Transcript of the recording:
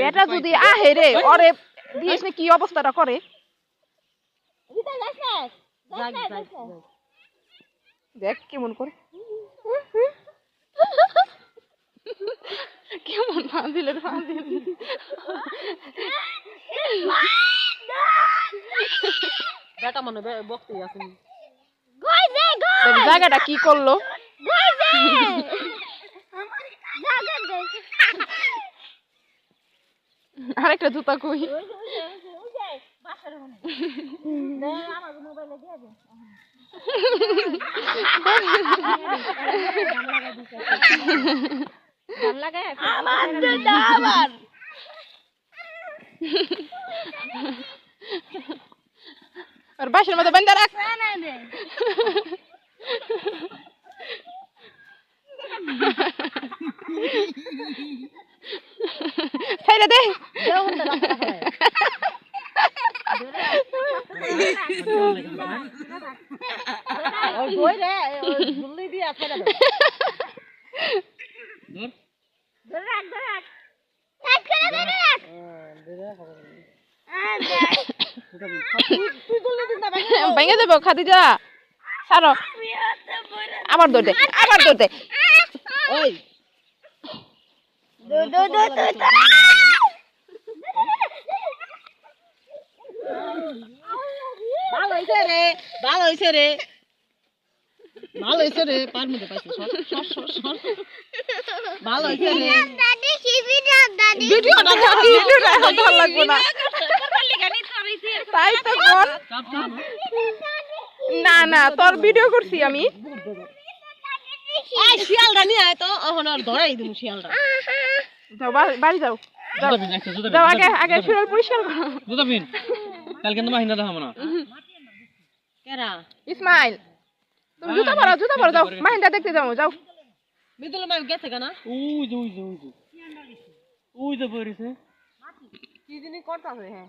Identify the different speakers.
Speaker 1: বেটা যদি আহে রে ওরে দিয়েছ না কি অবস্থাটা করে। দেখ কেমন করে। কেমন ফাঁদিলে
Speaker 2: বেটা মানে বকতেই আসেনি
Speaker 1: জায়গাটা কি করল। আরেকটা জুতা কই আর বাসের মধ্যে বেঁধে রাখ ছেড়ে দে
Speaker 2: ওই বই রে ওই ঝুলি দিয়ে ছেড়ে দে।
Speaker 1: ভেঙে দেবো খাদিজা ছাড়ো। আবার দৌড় দে আবার দৌড় দে।
Speaker 2: ওই। ভালো হইছে রে ভালো হইছে রে। ভালো হইছে রে পার মধ্যে পাইছে। সর সর সর সর। ভালো হইছে রে।
Speaker 1: ভিডিও না ভিডিও না ভালো লাগবে না। তাই তো কোন না। না তোর ভিডিও করছি আমি।
Speaker 2: এই শিয়ালটা নিয়ে আয় তো। এখন আর ধরাই দিমু শিয়ালটা।
Speaker 1: যাও বাড়ি যাও। যাও। আগে আগে শরীর পরিষ্কার করো।
Speaker 3: কালকে তোমার হিন্দা দেখাবো না।
Speaker 2: কেরা?
Speaker 1: ইসমাইল। তুমি জুতা পরো জুতা পরো যাও। মাহিন্দা দেখতে যাও যাও।
Speaker 2: মিদুল মাই গেছে কেনা?
Speaker 3: উই যে উই যে ওই যে। ওই যে পড়েছে।
Speaker 1: কি জিনিস করতেছে হ্যাঁ?